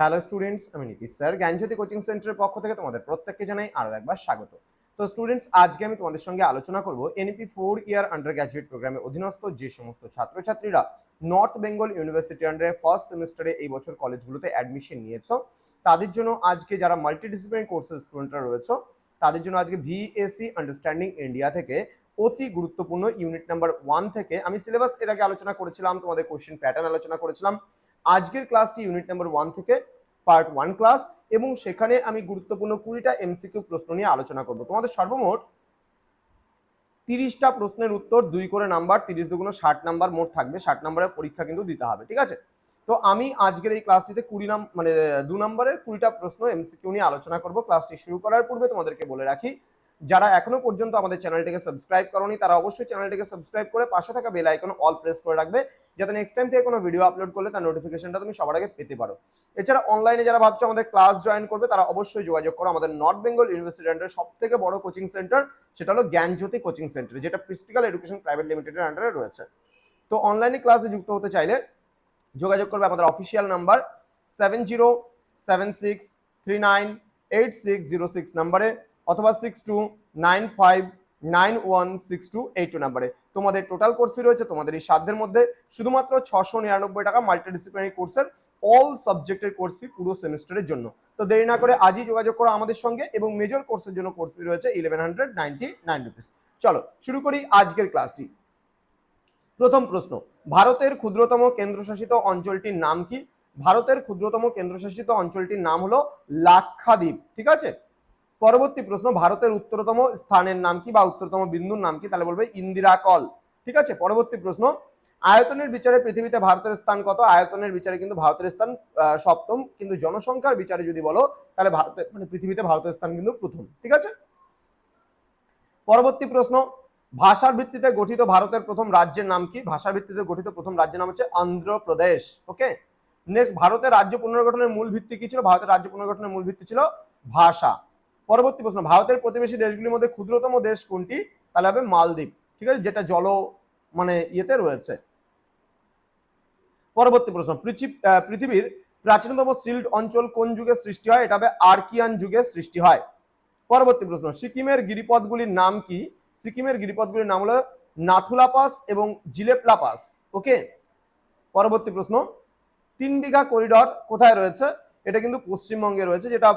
Hello students আমি Nitish sir. জ্ঞানজ্যোতি coaching সেন্টারের পক্ষ থেকে তোমাদের প্রত্যেককে জানাই আরও একবার স্বাগত। তো স্টুডেন্টস আজকে আমি তোমাদের সঙ্গে আলোচনা করব NP four year undergraduate প্রোগ্রামে অধীনস্থ যে সমস্ত ছাত্রছাত্রীরা নর্থ বেঙ্গল ইউনিভার্সিটি আন্ডারে ফার্স্ট সেমিস্টারে এই বছর কলেজগুলোতে অ্যাডমিশন নিয়েছো, তাদের জন্য আজকে যারা মাল্টিডিসিপ্লিনারি কোর্সের স্টুডেন্টরা রয়েছে, তাদের জন্য আজকে ভিএসি আন্ডারস্ট্যান্ডিং ইন্ডিয়া থেকে অতি গুরুত্বপূর্ণ ইউনিট নাম্বার ওয়ান থেকে আমি সিলেবাস এর আগে আলোচনা করেছিলাম, তোমাদের কোশ্চেন প্যাটার্ন আলোচনা করেছিলাম। আজকের ক্লাসটি ইউনিট নাম্বার ওয়ান থেকে পার্ট ওয়ান ক্লাস এবং সেখানে আমি গুরুত্বপূর্ণ কুড়িটা এমসিকিউ প্রশ্ন নিয়ে আলোচনা করব। তোমাদের সর্বমোট তিরিশটা প্রশ্নের উত্তর, দুই করে নাম্বার, তিরিশ দুগুণ ষাট নাম্বার মোট থাকবে। ষাট নাম্বারের পরীক্ষা কিন্তু দিতে হবে, ঠিক আছে? তো আমি আজকের এই ক্লাসটিতে কুড়ি নাম মানে দু নম্বরের কুড়িটা প্রশ্ন এমসিকিউ নিয়ে আলোচনা করব। ক্লাসটি শুরু করার পূর্বে তোমাদেরকে বলে রাখি যারা এখনও পর্যন্ত আমাদের চ্যানেলটিকে সাবস্ক্রাইব করনি, তারা অবশ্যই চ্যানেলটিকে সাবস্ক্রাইব করে পাশে থাকা বেল আইকন অল প্রেস করে রাখবে, যাতে নেক্সট টাইম থেকে কোনো ভিডিও আপলোড করলে তার নোটিফিকেশনটা তুমি সবার আগে পেতে পারো। এছাড়া অনলাইনে যারা ভাবছ আমাদের ক্লাস জয়েন করবে, তারা অবশ্যই যোগাযোগ করো। আমাদের নর্থ বেঙ্গল ইউনিভার্সিটি আন্ডারে সব থেকে বড় কোচিং সেন্টার সেটা হলো জ্ঞানজ্যোতি কোচিং সেন্টার যেটা প্রিস্টিক্যাল এডুকেশন প্রাইভেট লিমিটেডের আন্ডারে রয়েছে। তো অনলাইনে ক্লাসে যুক্ত হতে চাইলে যোগাযোগ করবে আমাদের official number seven zero seven six three nine eight six zero six নাম্বারে অথবা six two nine five nine one six two eight two নাম্বারে। তোমাদের টোটাল কোর্স ফি রয়েছে, তোমাদের এই সাধ্যের মধ্যে শুধুমাত্র ছশো নিরানব্বই টাকা মাল্টিডিসিপ্লিনারি কোর্সের অল সাবজেক্টের কোর্স ফি পুরো সেমিস্টারের জন্য। তো দেরি না করে আজই যোগাযোগ করো আমাদের সঙ্গে এবং মেজর কোর্সের জন্য কোর্স ফি রয়েছে eleven hundred ninety nine rupees চলো, শুরু করি আজকের ক্লাসটি প্রথম প্রশ্ন, ভারতের ক্ষুদ্রতম কেন্দ্রশাসিত অঞ্চলটির নাম কি? ভারতের ক্ষুদ্রতম কেন্দ্রশাসিত অঞ্চলটির নাম হলো লাক্ষাদ্বীপ, ঠিক আছে? পরবর্তী প্রশ্ন, ভারতের উত্তরতম স্থানের নাম কি বা উত্তরতম বিন্দুর নাম কি? তাহলে বলবে ইন্দিরা কল, ঠিক আছে? পরবর্তী প্রশ্ন, আয়তনের বিচারে পৃথিবীতে ভারতের স্থান কত? আয়তনের বিচারে কিন্তু ভারতের স্থান সপ্তম, কিন্তু জনসংখ্যার বিচারে যদি বলো, তাহলে ভারতের মানে পৃথিবীতে ভারতের স্থান কিন্তু প্রথম, ঠিক আছে? পরবর্তী প্রশ্ন, ভাষার ভিত্তিতে গঠিত ভারতের প্রথম রাজ্যের নাম কি? ভাষার ভিত্তিতে গঠিত প্রথম রাজ্যের নাম হচ্ছে অন্ধ্রপ্রদেশ ওকে নেক্সট ভারতের রাজ্য পুনর্গঠনের মূল ভিত্তি কি ছিল? ভারতের রাজ্য পুনর্গঠনের মূল ভিত্তি ছিল ভাষা। পরবর্তী প্রশ্ন, ভারতের প্রতিবেশী দেশগুলির মধ্যে ক্ষুদ্রতম দেশ কোনটি? তাহলে হবে মালদ্বীপ। ঠিক আছে? যেটা জল মানে ইয়েতে রয়েছে। পরবর্তী প্রশ্ন পৃথিবীর প্রাচীনতম সিল্ড অঞ্চল কোন যুগে সৃষ্টি হয়? এটা হবে আর্কিয়ান যুগে সৃষ্টি হয়। পরবর্তী প্রশ্ন, সিকিমের গিরিপথগুলির নাম কি? সিকিমের গিরিপথগুলির নাম হলো নাথুলা পাস এবং জিলেপলা পাস ওকে পরবর্তী প্রশ্ন তিন বিঘা করিডর কোথায় রয়েছে? এটা কিন্তু পশ্চিমবঙ্গে রয়েছে, যেটা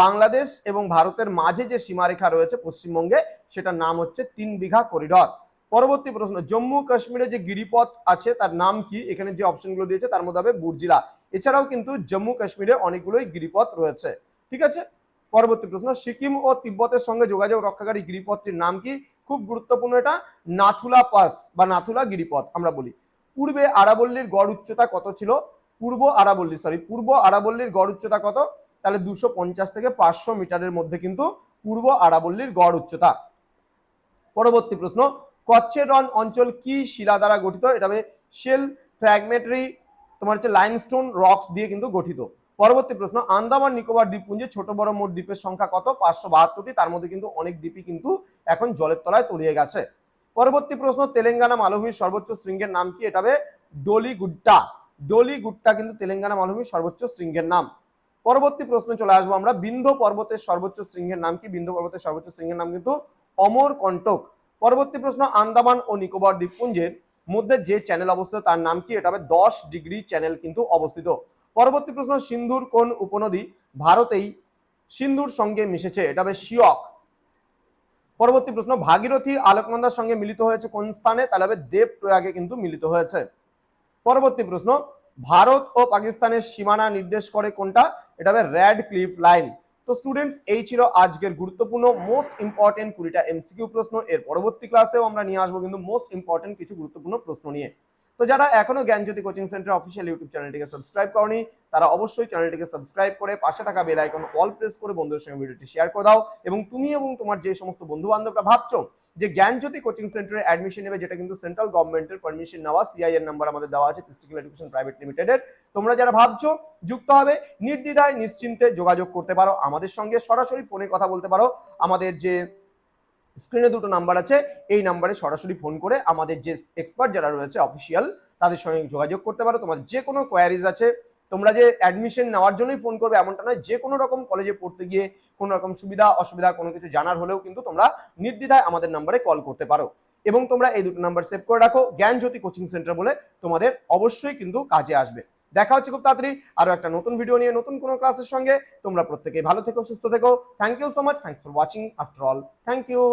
বাংলাদেশ এবং ভারতের মাঝে যে সীমারেখা রয়েছে পশ্চিমবঙ্গে, সেটার নাম হচ্ছে তিন বিঘা করিডর পরবর্তী প্রশ্ন, জম্মু কাশ্মীরে যে গিরিপথ আছে, তার নাম কি? এখানে যে অপশনগুলো দিয়েছে, তার মধ্যে হবে বুর্জিলা। এছাড়াও কিন্তু জম্মু কাশ্মীরে অনেকগুলোই গিরিপথ রয়েছে, ঠিক আছে? পরবর্তী প্রশ্ন, সিকিম ও তিব্বতের সঙ্গে যোগাযোগ রক্ষাকারী গিরিপথটির নাম কি? খুব গুরুত্বপূর্ণ এটা, নাথুলা পাস বা নাথুলা গিরিপথ, আমরা বলি। পূর্বে আরাবল্লীর গড় উচ্চতা কত ছিল? পূর্ব আরাবল্লী সরি পূর্ব আরাবল্লীর গড় উচ্চতা কত? তাহলে দুশো পঞ্চাশ থেকে পাঁচশো মিটারের মধ্যে কিন্তু পূর্ব আরাবল্লীর গড় উচ্চতা। পরবর্তী প্রশ্ন কচ্ছের রন অঞ্চল কি শিলা দ্বারা গঠিত? এটা হবে শেল ফ্র্যাগমেটরি, তোমার হচ্ছে লাইমস্টোন রক্স দিয়ে কিন্তু গঠিত। পরবর্তী প্রশ্ন, আন্দামান নিকোবর দ্বীপপুঞ্জে ছোট বড় মোট দ্বীপের সংখ্যা কত? পাঁচশো বাহাত্তরটি, তার মধ্যে কিন্তু অনেক দ্বীপই কিন্তু এখন জলের তলায় তলিয়ে গেছে। পরবর্তী প্রশ্ন, তেলেঙ্গানা মালভূমির সর্বোচ্চ শৃঙ্গের নাম কি? এটা হবে ডলিগুড্ডা। ডলিগুড্ডা কিন্তু তেলেঙ্গানা মালভূমির সর্বোচ্চ শৃঙ্গের নাম। পরবর্তী প্রশ্নে চলে আসব আমরা। বিন্ধ পর্বতের সর্বোচ্চ শৃঙ্গের নাম কি? বিন্ধ পর্বতের সর্বোচ্চ শৃঙ্গের নাম কিন্তু অমর কণ্টক। পরবর্তী প্রশ্ন, আন্দামান ও নিকোবর দ্বীপপুঞ্জের মধ্যে যে চ্যানেল অবস্থিত, তার নাম কি? এটা হবে দশ ডিগ্রি চ্যানেল কিন্তু অবস্থিত। পরবর্তী প্রশ্ন, সিন্ধুর কোন উপনদী ভারতেই সিন্ধুর সঙ্গে মিশেছে? এটা হবে শিয়ক পরবর্তী প্রশ্ন, ভাগীরথী আলোকনন্দার সঙ্গে মিলিত হয়েছে কোন স্থানে? তাহলে হবে দেব প্রয়াগে কিন্তু মিলিত হয়েছে। পরবর্তী প্রশ্ন, ভারত ও পাকিস্তানের সীমানা নির্দেশ করে কোনটা? এটা হবে র্যাড ক্লিফ লাইন। তো স্টুডেন্টস এই ছিল আজকের গুরুত্বপূর্ণ মোস্ট ইম্পর্টেন্ট কুড়িটা এমসিকিউ প্রশ্ন। এর পরবর্তী ক্লাসেও আমরা নিয়ে আসব কিন্তু মোস্ট ইম্পর্টেন্ট কিছু গুরুত্বপূর্ণ প্রশ্ন নিয়ে। তো যারা এখনও Gyanjyoti coaching centre official YouTube চ্যানেলটিকে সাবস্ক্রাইব করনি, তারা অবশ্যই চ্যানেলটিকে সাবস্ক্রাইব করে পাশে থাকা বেল আইকন অল প্রেস করে বন্ধুদের সঙ্গে ভিডিওটি শেয়ার করে দাও এবং তুমি এবং তোমার যে সমস্ত বন্ধু বান্ধবরা ভাবছ যে জ্ঞানজ্যোতি কোচিং সেন্টারে অ্যাডমিশন নেবে, যেটা কিন্তু সেন্ট্রাল গভর্নমেন্টের পারমিশন নেওয়া সিআইএর নাম্বার আমাদের দেওয়া আছে ফিজিক্যাল এডুকেশন প্রাইভেট লিমিটেডের তোমরা যারা ভাবছ যুক্ত হবে, নির্দ্বিধায়, নিশ্চিন্তে যোগাযোগ করতে পারো। আমাদের সঙ্গে সরাসরি ফোনে কথা বলতে পারো। আমাদের যে স্ক্রিনে দুটো নাম্বার আছে, এই নাম্বারে সরাসরি ফোন করে আমাদের যে এক্সপার্ট যারা রয়েছে অফিসিয়াল তাদের সঙ্গে যোগাযোগ করতে পারো। তোমার যে কোনো কোয়ারিজ আছে, তোমরা যে অ্যাডমিশন নেওয়ার জন্যই ফোন করবে এমনটা নয়, যে কোনো রকম কলেজে পড়তে গিয়ে কোনো রকম সুবিধা, অসুবিধা, কোনো কিছু জানার হলেও কিন্তু তোমরা নির্দ্বিধায় আমাদের নাম্বারে কল করতে পারো। এবং তোমরা এই দুটো নাম্বার সেভ করে রাখো। জ্ঞানজ্যোতি কোচিং সেন্টার বলে তোমাদের অবশ্যই কিন্তু কাজে আসবে। দেখা হচ্ছে খুব তাড়াতাড়ি। আরও একটা নতুন ভিডিও নিয়ে, নতুন কোনো ক্লাসের সঙ্গে। তোমরা প্রত্যেকেই ভালো থেকো, সুস্থ থেকো। Thank you so much thanks for watching after all thank you